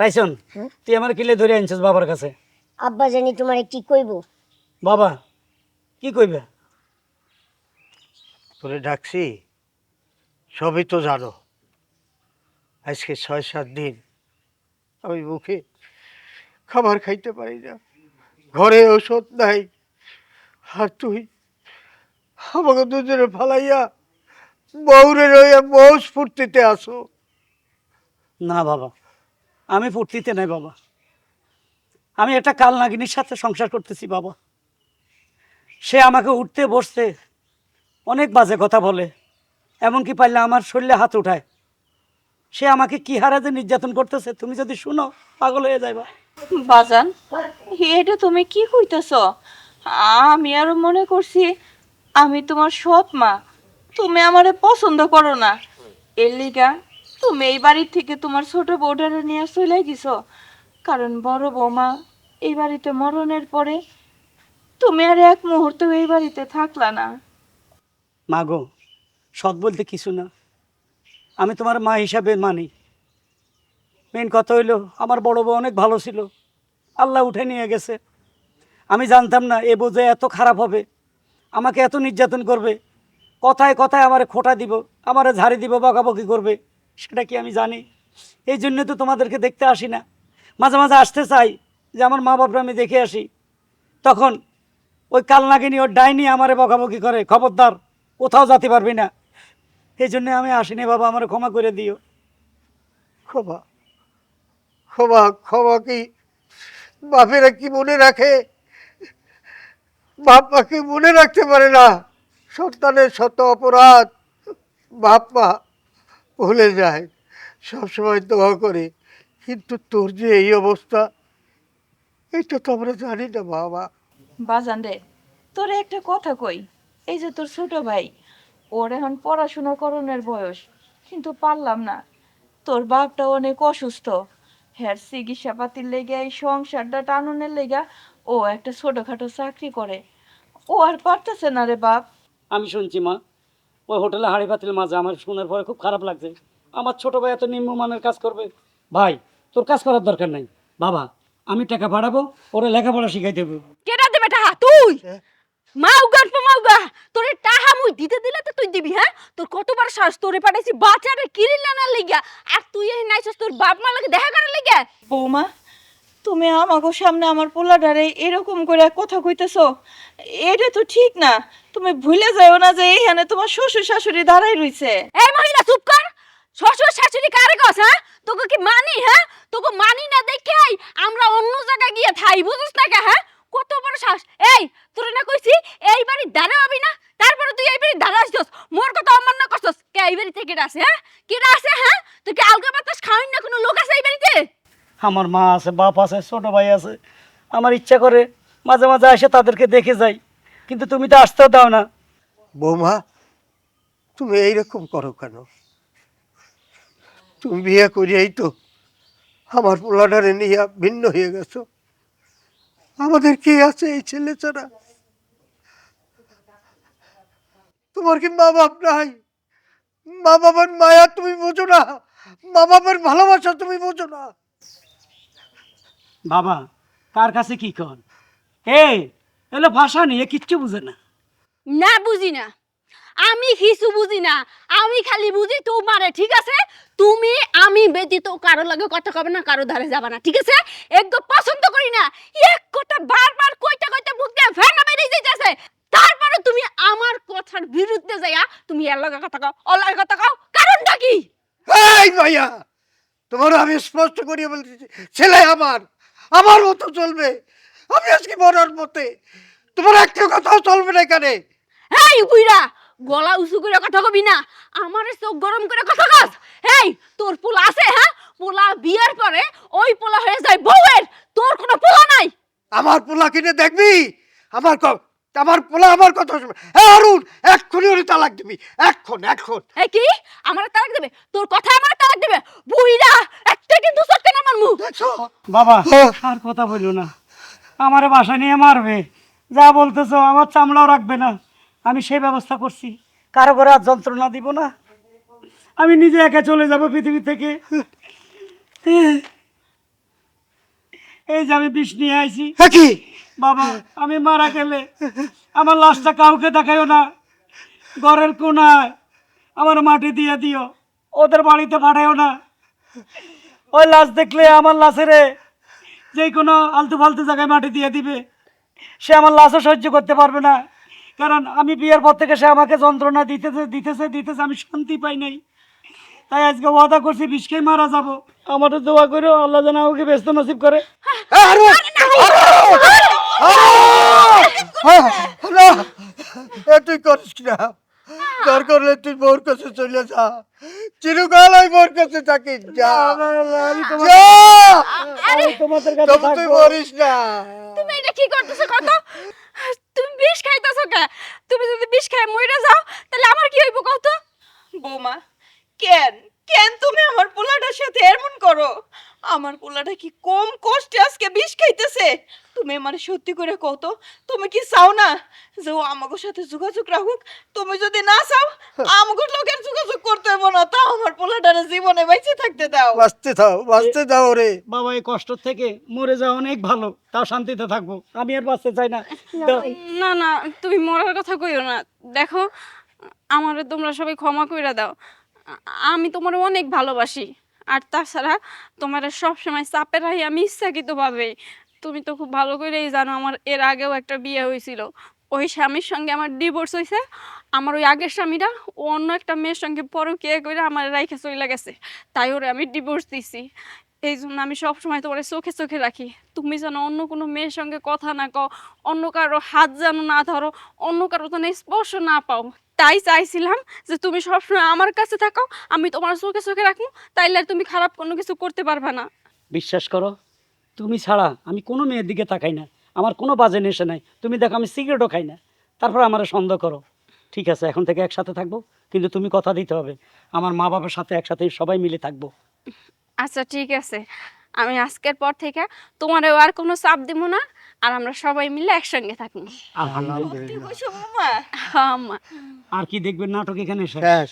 Tyson তুই আমার কিলে ধরে আনছিস বাবার কাছে? আব্বা জানি তোমার কি কইব। বাবা কি কইবে? তোরে ডাকছি সবই তো জানো। আজকে ছয় সাত দিন আমি মুখে খাবার খাইতে পারি না। ঘরে ওষুধ নাই আর তুই আমাকে দুজনে ফালাইয়া বউরে রইয়া বউ স্ফূর্তিতে আসো না বাবা আমি ফুর্তিতে নাই বাবা। আমি একটা কাল নাগিনীর সাথে সংসার করতেছি বাবা। সে আমাকে উঠতে বসতে অনেক বাজে কথা বলে, এমনকি পারলে আমার শরীরে হাত উঠায়। সে আমাকে কি হারে যে নির্যাতন করতেছে, তুমি যদি শুনো, পাগল হয়ে যাইবা। বাজান, এটা তুমি কি কইতেছ? আমি আরও মনে করছি, আমি তোমার সৎ মা। তুমি আমারে পছন্দ করো না। এর লিগা তুমি এই বাড়ির থেকে তোমার ছোট বউটারে নিয়ে চলে গেছ। কারণ বড় বৌমা এই বাড়িতে মরণের পরে তুমি আর এক মুহূর্ত এই বাড়িতে থাকলা না। মাগো, সৎ বলতে কিছু না। আমি তোমার মা হিসাবে মানি। মেন কথা হইল, আমার বড় বউ অনেক ভালো ছিল। আল্লাহ উঠে নিয়ে গেছে। আমি জানতাম না, এ বোঝে এত খারাপ হবে। আমাকে এত নির্যাতন করবে। কথায় কথায় আমারে খোটা দিব, আমারে ঝাড়ি দিব, বকাবকি করবে। সেটা কি আমি জানি? এই জন্য তো তোমাদেরকে দেখতে আসি না। মাঝে মাঝে আসতে চাই, যে আমার মা বাপরা আমি দেখে আসি। তখন ওই কালনাগিনী, ওর ডাইনি আমারে বকাবকি করে, খবরদার, কোথাও যেতে পারবি না। এই জন্য আমি আসিনি বাবা, আমার ক্ষমা করে দিও। ক্ষমা ক্ষমা ক্ষমা কি বাপেরা কি মনে রাখে? বাপ মাকে মনে রাখতে পারে না? সন্তানের শত অপরাধ, বাপ মা ভুলে যায়। সবসময় দোয়া করে কিন্তু তোর যে এই অবস্থা এটা তো আমরা জানি না বাবা। বাজান রে তোরে একটা কথা কই এই যে তোর ছোট ভাই ওর এখন পড়াশোনা করণের বয়স কিন্তু পারলাম না। তোর বাপটা অনেক অসুস্থ হ্যার চিকিৎসা পাতির লেগে এই সংসারটা টানুনের লেগা ও একটা ছোটখাটো চাকরি করে। ও আর পারতেছে না রে বাপ। আমি শুনছি মা ওই হোটেলে হাড়ি পাতিল মাঝে আমার শোনার পরে খুব খারাপ লাগছে। আমার ছোট ভাই এত নিম্নমানের কাজ করবে। ভাই তোর কাজ করার দরকার নাই। বাবা আমি টাকা পাঠাবো ওরে লেখাপড়া শিখাই দেবো। কেডা দেবে টাহা তুই? মাউগার মাউগা তোরে টাহা মুই দিতে দিলে তো তুই দিবি হ্যাঁ? তোর কতবার শ্বাস তোরে পাঠাইছি বাচ্চারে কিরিলা না লিগা। আর তুই এই নাইছস তোর বাপ মা লাগে দেখা করার লিগা? বৌমা তুমি আমাকে সামনে আমার পোলাডারে এরকম করে কথা কইতেছো, এটা তো ঠিক না। তুমি ভুলে যাও না যে এইখানে তোমার শ্বশুর শাশুড়ি দাঁড়াই রইছে। এই মহিলা, চুপ কর! শ্বশুর শাশুড়ি কারে কস হ্যাঁ? তোকে কি মানি হ্যাঁ? তোকে মানি না দেখাই আমরা অন্য জায়গায় গিয়ে থাই বুঝছ না কে হ্যাঁ? কত বড় শ্বাস এই, তোর না কইছি, এই বাড়ি দাঁড়াবি না, তারপরে তুই এই বাড়ি দাঁড়াইছস মোর কথা অমান্য করছস। কে এই বাড়িতে কেডা আছে হ্যাঁ? কেডা আছে হ্যাঁ? তুই কি আলগা বাতাস খাওয়াই না কোনো লোক আছে এই বাড়িতে? আমার মা আছে, বাপ আছে, ছোট ভাই আছে। আমার ইচ্ছা করে মাঝে মাঝে এসে তাদেরকে দেখে যাই। কিন্তু তুমি তো আসতেও দাও না। বৌমা, তুমি এইরকম করো কেন? তুমি বিয়ে করিয়াই তো আমার পোলাডারে নিয়ে ভিন্ন হয়ে গেছো। আমাদের কি আছে এই ছেলে ছাড়া? তোমার কি মা বাপ নাই? মা বাবার মায়া তুমি বোঝো না। মা বাবার ভালোবাসা তুমি বোঝো না। বাবা কার কাছে কি কন এই এলো ভাষা নিয়ে কিচ্ছু বুঝে না। না বুঝি না। আমি কিছু বুঝি না। আমি খালি বুঝি তোমারে ঠিক আছে? তুমি আমি ব্যতীত কারও লাগে কথা কবে না কারও ধারে যাবে না ঠিক আছে? একদম পছন্দ করি না। এক কথা বারবার কইতে কইতে মুখ দিয়ে ফেনা বেরিয়ে যাইতেছে। তারপরে তুমি আমার কথার বিরুদ্ধে যাইয়া তুমি এর লগে কথা কও লগে কথা কও। কারণটা কি? এই মাইয়া তোমার আমি স্পষ্ট করিয়ে বলতেছি ছেলে আমার। আমার মতো চলবে। আমি আজকে মরার মতে তোমার একটা কথাও চলবে না এখানে। এই বুইরা গলা উঁচু করে কথা কবি না। আমার চোখ গরম করে কথা কস। এই তোর পোলা আছে হ্যাঁ? পোলা বিয়ের পরে ওই পোলা হয়ে যায় বউয়ের। তোর কোনো পোলা নাই। আমার পোলা কিনে দেখবি? আমার ক- আমার পোলা আমার কথা শুনবে। হ্যাঁ অরুণ এক্ষুনি ওরে তালাক দিবি। এক্ষণ এক্ষণ এই কি? আমার তালাক দেবে? তোর কথা আমার তালাক দেবে? বুইরা একটা কিন্তু দেখছ? বাবা। আর কথা বলল না। আমারে বাসা নিয়ে মারবে। যা বলতেছো আমার চামড়াও রাখবে না। আমি সেই ব্যবস্থা করছি। কারও করে আর যন্ত্রণা দিব না। আমি নিজে একা চলে যাব পৃথিবী থেকে। এই যে আমি বিষ নিয়ে আইছি। কি? বাবা আমি মারা গেলে আমার লাশটা কাউকে দেখাইও না। ঘরের কোনায় আমার মাটি দিয়ে দিও। ওদের বাড়িতে পাঠাইও না। ওই লাশ দেখলে আমার লাশেরে যে কোনো আলতু ফালতু জায়গায় মাটি দিয়ে দিবে সে আমার লাশও সহ্য করতে পারবে না কারণ আমি বিয়ের পর থেকে সে আমাকে যন্ত্রণা দিতেছে দিতেছে দিতেছে আমি শান্তি পাই নাই তাই আজকে ওয়াদা করছি বিষ খেয়ে মারা যাব আমারও দোয়া করে আল্লাহ যেন আমাকে ব্যস্ত নসিব করে আরে হ্যাঁ, তুই করিস না দরকার হলে তুই মোর কাছে চলে যা। চিরকাল ওই মোর কাছে থাকি। যা। যা! আমি তোমাদের কাছে তুই। মরিস না। তুমি এটা কি করতেছো? কত? তুমি বিষ খাইতেছো কে? তুমি যদি বিষ খাই মরে যাও তাহলে আমার কি হইব কত? বৌমা কেন? কেন তুমি আমার পোলাটার সাথে এমন করো? আমার পোলাটা কি কম কষ্টে আজকে বিষ খাইতেছে? তুমি আমার সত্যি করে কও তো তুমি কি চাও না যে ও আমাকে সাথে যোগাযোগ রাখুক? তুমি যদি না চাও আমাকে লোকের যোগাযোগ করতে হইব না তাও আমার পোলাটারে জীবনে বেঁচে থাকতে দাও। বাঁচতে দাও বাঁচতে দাও রে। বাবা এই কষ্ট থেকে মরে যাওয়া অনেক ভালো তাও শান্তিতে থাকব। আমি আর বাঁচতে চাই না। না না তুমি মরার কথা কইও না। দেখো আমারে তোমরা সবাই ক্ষমা কইরা দাও। আমি তোমার অনেক ভালোবাসি। আর তাছাড়া তোমার সবসময় চাপে রাহি আমি ইচ্ছাকৃতভাবে। তুমি তো খুব ভালো করেই জানো আমার এর আগেও একটা বিয়ে হয়েছিল ওই স্বামীর সঙ্গে আমার ডিভোর্স হয়েছে আমার ওই আগের স্বামীরা অন্য একটা মেয়ের সঙ্গে পরকিয়া করে আমার রাইখে চলে গেছে। তাই ওরে আমি ডিভোর্স দিছি। এই জন্য আমি সবসময় তোমার চোখে চোখে রাখি। তুমি যেন অন্য কোনো মেয়ের সঙ্গে কথা না কও, অন্য কারও হাত যেন না ধরো, অন্য কারও যেন স্পর্শ না পাও। তাই চাইছিলাম যে তুমি সবসময় আমার কাছে থাকো, আমি তোমার চোখে চোখে রাখব, তাইলে আর তুমি খারাপ কোনো কিছু করতে পারবে না। বিশ্বাস করো, তুমি ছাড়া আমি কোনো মেয়ের দিকে তাকাই না। আমার কোনো বাজে নেশে নাই। তুমি দেখো আমি সিগারেটও খাই না। তারপর আমার সন্দেহ করো। ঠিক আছে, এখন থেকে একসাথে থাকব, কিন্তু তুমি কথা দিতে হবে। আমার মা বাবার সাথে একসাথে সবাই মিলে থাকব। আচ্ছা ঠিক আছে। আমি আজকের পর থেকে তোমারও আর কোনো চাপ দিব না আর আমরা সবাই মিলে একসঙ্গে থাকব। আলহামদুলিল্লাহ। মা আর কি দেখবেন নাটক এখানে শেষ।